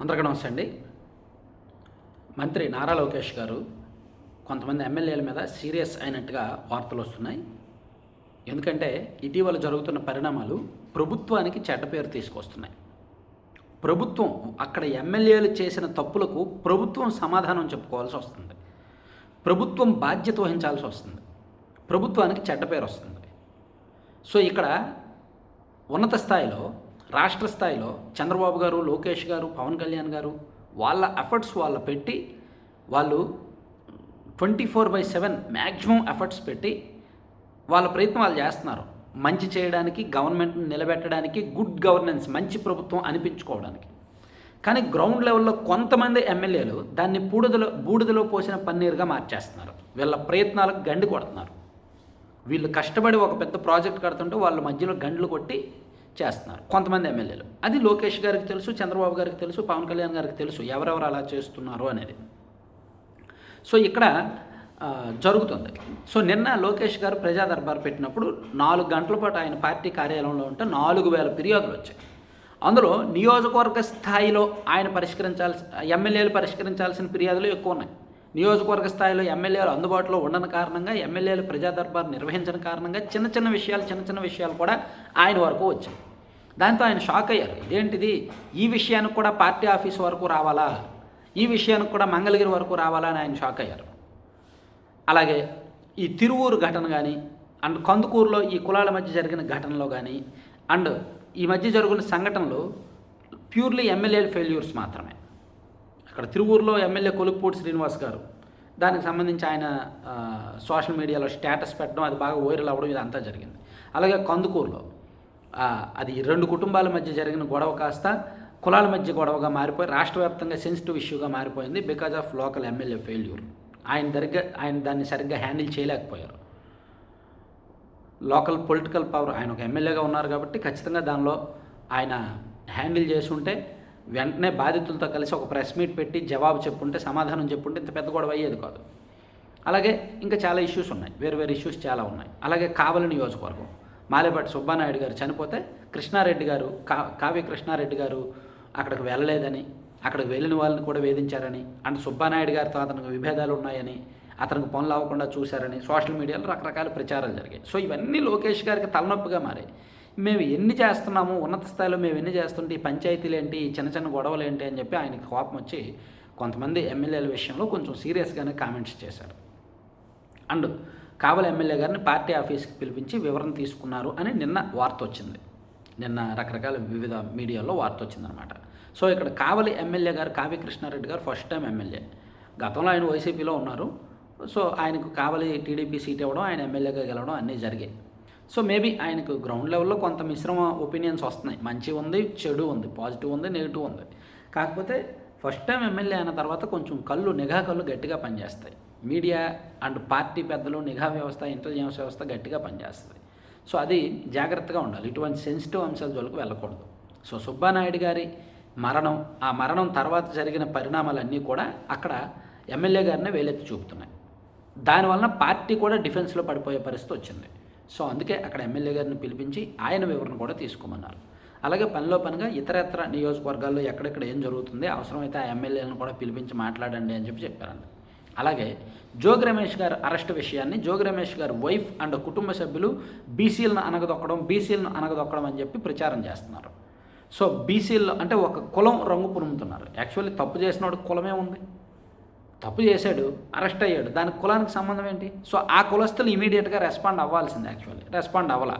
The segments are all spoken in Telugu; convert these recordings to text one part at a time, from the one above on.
అందరికీ నమస్తే అండి. మంత్రి నారా లోకేష్ గారు కొంతమంది ఎమ్మెల్యేల మీద సీరియస్ అయినట్టుగా వార్తలు వస్తున్నాయి. ఎందుకంటే ఇటీవల జరుగుతున్న పరిణామాలు ప్రభుత్వానికి చెడ్డ పేరు తీసుకొస్తున్నాయి. ప్రభుత్వం అక్కడ ఎమ్మెల్యేలు చేసిన తప్పులకు ప్రభుత్వం సమాధానం చెప్పుకోవాల్సి వస్తుంది. ప్రభుత్వం బాధ్యత వహించాల్సి వస్తుంది. ప్రభుత్వానికి చెడ్డ పేరు వస్తుంది. సో ఇక్కడ ఉన్నత స్థాయిలో రాష్ట్ర స్థాయిలో చంద్రబాబు గారు లోకేష్ గారు పవన్ కళ్యాణ్ గారు వాళ్ళ ఎఫర్ట్స్ వాళ్ళ పెట్టి వాళ్ళు twenty four by seven maximum efforts పెట్టి వాళ్ళ ప్రయత్నం వాళ్ళు చేస్తున్నారు. మంచి చేయడానికి గవర్నమెంట్ని నిలబెట్టడానికి గుడ్ గవర్నెన్స్ మంచి ప్రభుత్వం అనిపించుకోవడానికి. కానీ గ్రౌండ్ లెవెల్లో కొంతమంది ఎమ్మెల్యేలు దాన్ని బూడిదలో బూడిదలో పోసిన పన్నీరుగా మార్చేస్తున్నారు. వీళ్ళ ప్రయత్నాలకు గండి కొడుతున్నారు. వీళ్ళు కష్టపడి ఒక పెద్ద ప్రాజెక్ట్ కడుతుంటే వాళ్ళ మధ్యలో గండ్లు కొట్టి చేస్తున్నారు. కొంతమంది ఎమ్మెల్యేలు. అది లోకేష్ గారికి తెలుసు చంద్రబాబు గారికి తెలుసు పవన్ కళ్యాణ్ గారికి తెలుసు ఎవరెవరు అలా చేస్తున్నారు అనేది. సో ఇక్కడ జరుగుతుంది. సో నిన్న లోకేష్ గారు ప్రజా దర్బార్ పెట్టినప్పుడు నాలుగు గంటల పాటు ఆయన పార్టీ కార్యాలయంలో ఉంటే నాలుగు వేల ఫిర్యాదులు వచ్చాయి. అందులో నియోజకవర్గ స్థాయిలో ఆయన పరిష్కరించాల్సి ఎమ్మెల్యేలు పరిష్కరించాల్సిన ఫిర్యాదులు ఎక్కువ ఉన్నాయి. నియోజకవర్గ స్థాయిలో ఎమ్మెల్యేలు అందుబాటులో ఉండని కారణంగా ఎమ్మెల్యేలు ప్రజా దర్బార్ నిర్వహించిన కారణంగా చిన్న చిన్న విషయాలు చిన్న చిన్న విషయాలు కూడా ఆయన వరకు వచ్చాయి. దాంతో ఆయన షాక్ అయ్యారు. ఇదేంటిది? ఈ విషయానికి కూడా పార్టీ ఆఫీస్ వరకు రావాలా? ఈ విషయానికి కూడా మంగళగిరి వరకు రావాలా అని ఆయన షాక్ అయ్యారు. అలాగే ఈ తిరువూరు ఘటన కానీ అండ్ కందుకూరులో ఈ కులాల మధ్య జరిగిన ఘటనలో కానీ అండ్ ఈ మధ్య జరుగుతున్న సంఘటనలు ప్యూర్లీ ఎమ్మెల్యేల ఫెయిల్యూర్స్ మాత్రమే. అక్కడ తిరువూరులో ఎమ్మెల్యే కొలుపుపూడి శ్రీనివాస్ గారు దానికి సంబంధించి ఆయన సోషల్ మీడియాలో స్టేటస్ పెట్టడం అది బాగా వైరల్ అవ్వడం ఇదంతా జరిగింది. అలాగే కందుకూరులో అది రెండు కుటుంబాల మధ్య జరిగిన గొడవ కాస్త కులాల మధ్య గొడవగా మారిపోయి రాష్ట్ర వ్యాప్తంగా సెన్సిటివ్ ఇష్యూగా మారిపోయింది because of local MLA failure ఆయన దగ్గర ఆయన దాన్ని సరిగ్గా హ్యాండిల్ చేయలేకపోయారు. లోకల్ పొలిటికల్ పవర్ ఆయన ఒక ఎమ్మెల్యేగా ఉన్నారు కాబట్టి ఖచ్చితంగా దానిలో ఆయన హ్యాండిల్ చేసి వెంటనే బాధితులతో కలిసి ఒక ప్రెస్ మీట్ పెట్టి జవాబు చెప్పుంటే సమాధానం చెప్పుంటే ఇంత పెద్ద గొడవ అయ్యేది కాదు. అలాగే ఇంకా చాలా ఇష్యూస్ ఉన్నాయి. వేరు వేరు ఇష్యూస్ చాలా ఉన్నాయి. అలాగే కావలి నియోజకవర్గం. మాలేపాటి సుబ్బానాయుడు గారు చనిపోతే కృష్ణారెడ్డి గారు కా కావ్య కృష్ణారెడ్డి గారు అక్కడికి వెళ్ళలేదని అక్కడికి వెళ్ళిన వాళ్ళని కూడా వేధించారని అండ్ సుబ్బానాయుడు గారితో అతనికి విభేదాలు ఉన్నాయని అతనికి పనులు అవ్వకుండా చూశారని సోషల్ మీడియాలో రకరకాల ప్రచారాలు జరిగాయి. సో ఇవన్నీ లోకేష్ గారికి తలనొప్పిగా మారాయి. మేము ఎన్ని చేస్తున్నాము ఉన్నత స్థాయిలో మేము ఎన్ని చేస్తుంటే ఈ పంచాయతీలు ఏంటి చిన్న చిన్న గొడవలు ఏంటి అని చెప్పి ఆయనకి కోపం వచ్చి కొంతమంది ఎమ్మెల్యేల విషయంలో కొంచెం సీరియస్గానే కామెంట్స్ చేశారు. అండ్ కావలి ఎమ్మెల్యే గారిని పార్టీ ఆఫీస్కి పిలిపించి వివరణ తీసుకున్నారు అని నిన్న వార్త వచ్చింది. నిన్న రకరకాల వివిధ మీడియాలో వార్త వచ్చిందనమాట సో ఇక్కడ కావలి ఎమ్మెల్యే గారు కావ్య కృష్ణారెడ్డి గారు ఫస్ట్ టైం ఎమ్మెల్యే. గతంలో ఆయన వైసీపీలో ఉన్నారు. సో ఆయనకు కావలి టీడీపీ సీట్ ఇవ్వడం ఆయన ఎమ్మెల్యేగా గెలవడం అన్నీ జరిగాయి. సో మేబీ ఆయనకు గ్రౌండ్ లెవెల్లో కొంత మిశ్రమ ఒపీనియన్స్ వస్తున్నాయి. మంచి ఉంది చెడు ఉంది పాజిటివ్ ఉంది నెగిటివ్ ఉంది. కాకపోతే ఫస్ట్ టైం ఎమ్మెల్యే అయిన తర్వాత కొంచెం కళ్ళు నిఘా కళ్ళు గట్టిగా పనిచేస్తాయి. మీడియా అండ్ పార్టీ పెద్దలు నిఘా వ్యవస్థ ఇంటెలిజెన్స్ వ్యవస్థ గట్టిగా పనిచేస్తుంది. సో అది జాగ్రత్తగా ఉండాలి. ఇటువంటి సెన్సిటివ్ అంశాల జోలికి వెళ్ళకూడదు. సో సుబ్బానాయుడు గారి మరణం ఆ మరణం తర్వాత జరిగిన పరిణామాలన్నీ కూడా అక్కడ ఎమ్మెల్యే గారినే వేలెత్తి చూపుతున్నాయి. దానివలన పార్టీ కూడా డిఫెన్స్లో పడిపోయే పరిస్థితి వచ్చింది. సో అందుకే అక్కడ ఎమ్మెల్యే గారిని పిలిపించి ఆయన వివరణ కూడా తీసుకోమన్నారు. అలాగే పనిలో పనిగా ఇతరత్ర నియోజకవర్గాల్లో ఎక్కడెక్కడ ఏం జరుగుతుంది అవసరమైతే ఆ ఎమ్మెల్యేలను కూడా పిలిపించి మాట్లాడండి అని చెప్పి చెప్పారండి అలాగే జోగి రమేష్ గారు అరెస్ట్ విషయాన్ని జోగి రమేష్ గారు వైఫ్ అండ్ కుటుంబ సభ్యులు బీసీలను అనగదొక్కడం బీసీలను అనగదొక్కడం అని చెప్పి ప్రచారం చేస్తున్నారు. సో బీసీల్లో అంటే ఒక కులం రంగు పురుముతున్నారు. యాక్చువల్లీ తప్పు చేసినోడు కులమే ఉంది. తప్పు చేశాడు అరెస్ట్ అయ్యాడు. దాని కులానికి సంబంధం ఏంటి? సో ఆ కులస్తులు ఇమీడియట్గా రెస్పాండ్ అవ్వాల్సింది యాక్చువల్లీ. రెస్పాండ్ అవ్వాలా.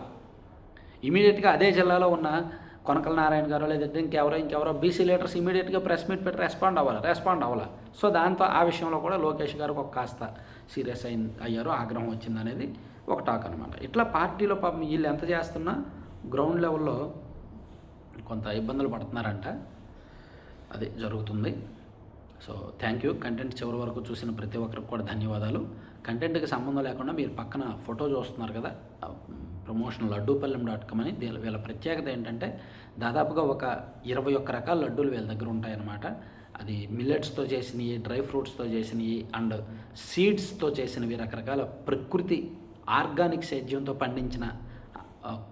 ఇమీడియట్గా అదే జిల్లాలో ఉన్న కొనకల నారాయణ గారు లేదంటే ఇంకెవరో ఇంకెవరో బీసీ లీడర్స్ ఇమీడియట్గా ప్రెస్ మీట్ పెట్టి రెస్పాండ్ అవ్వాలి రెస్పాండ్ అవ్వాలి. సో దాంతో ఆ విషయంలో కూడా లోకేష్ గారు ఒక కాస్త సీరియస్ అయిన అయ్యారు ఆగ్రహం వచ్చింది అనేది ఒక టాక్ అనమాట ఇట్లా పార్టీలో పాపం వీళ్ళు ఎంత చేస్తున్నా గ్రౌండ్ లెవెల్లో కొంత ఇబ్బందులు పడుతున్నారంట. అది జరుగుతుంది. సో థ్యాంక్ యూ కంటెంట్ చివరి వరకు చూసిన ప్రతి ఒక్కరికి కూడా ధన్యవాదాలు. కంటెంట్కి సంబంధం లేకుండా మీరు పక్కన ఫోటో చూస్తున్నారు కదా. ప్రమోషన్ లడ్డూపల్లెం డాట్ కామ్ అని దీని వీళ్ళ ప్రత్యేకత ఏంటంటే దాదాపుగా ఒక ఇరవై ఒక్క రకాల లడ్డూలు వీళ్ళ దగ్గర ఉంటాయన్నమాట. అది మిల్లెట్స్తో చేసినవి డ్రై ఫ్రూట్స్తో చేసినవి అండ్ సీడ్స్తో చేసినవి రకరకాల ప్రకృతి ఆర్గానిక్ సేద్యంతో పండించిన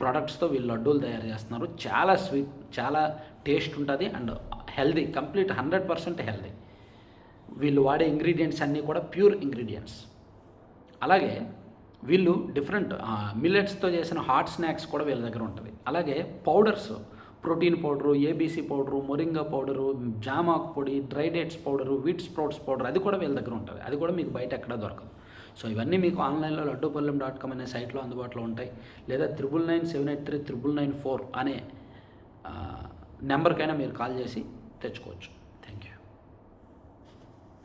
ప్రొడక్ట్స్తో వీళ్ళు లడ్డూలు తయారు చేస్తున్నారు. చాలా స్వీట్ చాలా టేస్ట్ ఉంటుంది and healthy complete hundred percent healthy. వీళ్ళు వాడే ఇంగ్రీడియంట్స్ అన్నీ కూడా ప్యూర్ ఇంగ్రీడియంట్స్. అలాగే వీళ్ళు డిఫరెంట్ మిల్లెట్స్తో చేసిన హాట్ స్నాక్స్ కూడా వీళ్ళ దగ్గర ఉంటుంది. అలాగే powders protein powder ABC powder moringa powder జామాక్ పొడి dry dates powder wheat sprouts powder అది కూడా వీళ్ళ దగ్గర ఉంటుంది. అది కూడా మీకు బయట ఎక్కడా దొరకదు. సో ఇవన్నీ మీకు ఆన్లైన్లో లడ్డూపల్లెం డాట్ కామ్ అనే సైట్లో అందుబాటులో ఉంటాయి. లేదా triple nine seven eight three triple nine four అనే నెంబర్కైనా మీరు కాల్ చేసి తెచ్చుకోవచ్చు.